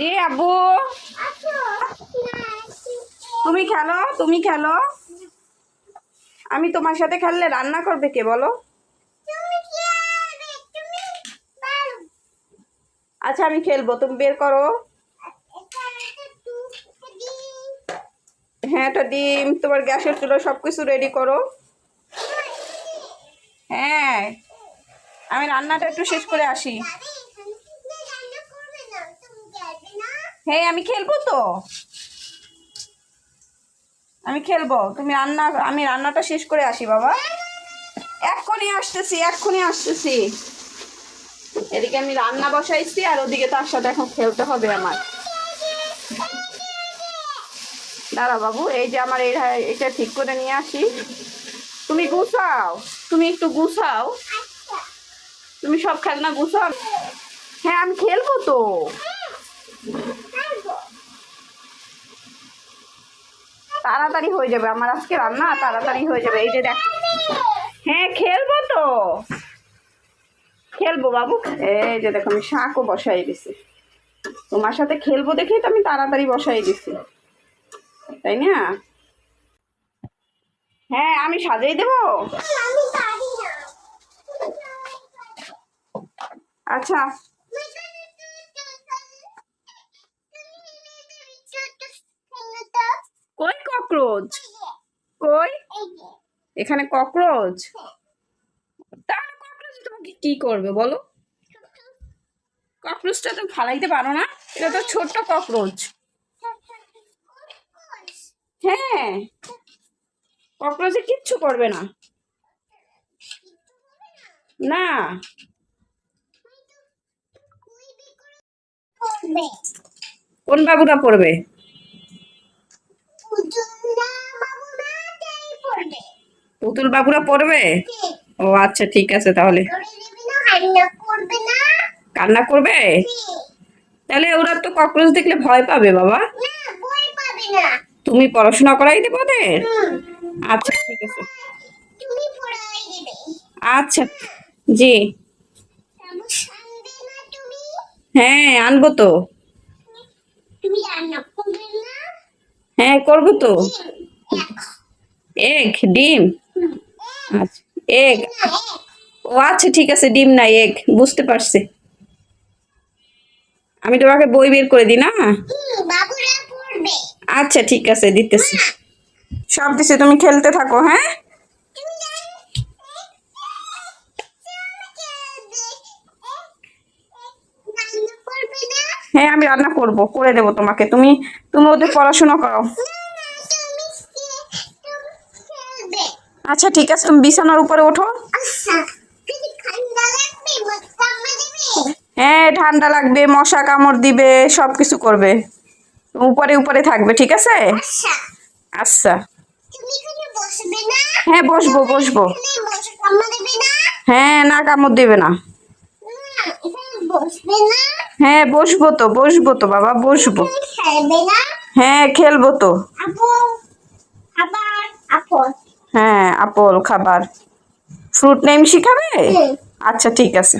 জি, আব্বু। তুমি খেলো তুমি খেলো। আমি তোমার সাথে খেললে রান্না করবে কে, বলো। আচ্ছা আমি খেলব, তুমি বের করো। হ্যাঁ এটা ডিম, তোমার গ্যাসের চুলো সব কিছু রেডি করো। হ্যাঁ আমি রান্নাটা একটু শেষ করে আসি। হ্যাঁ আমি খেলব তো। আমি খেলব। তুমি রান্না, আমি রান্নাটা শেষ করে আসি, বাবা। এক্ষুনি আসতেছি এক্ষুনি আসতেছি। এদিকে আমি রান্না বসাইছি, আর ওদিকে তার সাথে এখন খেলতে হবে আমার। দাঁড়া বাবু, এই যে আমার এই এটা ঠিক করে নিয়ে আসি। তুমি গুছাও, তুমি একটু গুছাও। তুমি সব খেলনা গুছাও। হ্যাঁ আমি খেলব তো। তাড়াতাড়ি হয়ে যাবে আমার আজকে রান্না তাড়াতাড়ি হয়ে যাবে এই যে দেখ। হ্যাঁ খেলব তো। খেলব বাবু। এই যে দেখো আমি শাকও বসাই দিছি। তোমার সাথে খেলব দেখেই তো আমি তাড়াতাড়ি বসাই দিছি। তাই না? হ্যাঁ আমি সাজাই দেবো? আচ্ছা। ককরোচ? কই? এখানে ককরোচ? তাহলে ককরোচ তোমাকে কি করবে বলো? ককরোচটা তুমি ফালাইতে পারো না, এটা তো ছোট্ট ককরোচ। হ্যাঁ ককরোচে কিচ্ছু করবে না। না। কোন বাবুটা পড়বে? পুতুল বাবুরা পড়বে? ও আচ্ছা ঠিক আছে তাহলে। কান্না করবে? তাহলে ওরা তো ককরোচ দেখলে ভয় পাবে বাবা। তুমি পড়াশোনা করাই দেবো ওদের? আচ্ছা ঠিক আছে। আচ্ছা জি। হ্যাঁ আনব তো। হ্যাঁ করব তো। এগ ডিম। আচ্ছা এগ। ও আচ্ছা ঠিক আছে, ডিম না এগ, বুঝতে পারছি। আমি তোমাকে বই বের করে দিই, না? আচ্ছা ঠিক আছে, দিতেছি। সব দিছে তুমি খেলতে থাকো হ্যাঁ? হ্যাঁ আমি রান্না করব, করে দেবো তোমাকে। তুমি তুমি ওদের পড়াশোনা করো। আচ্ছা ঠিক আছে তুমি বিছানার উপরে ওঠো। হ্যাঁ ঠান্ডা লাগবে মশা কামড় দিবে সব কিছু করবে। উপরে উপরে থাকবে ঠিক আছে? আচ্ছা। হ্যাঁ বসবো বসবো। হ্যাঁ না কামড় দিবে না। হ্যাঁ বসবো তো বসবো তো বাবা বসবো। হ্যাঁ খেলব তো। হ্যাঁ আপল খাবার। ফ্রুট নেম শিখাবে? আচ্ছা ঠিক আছে।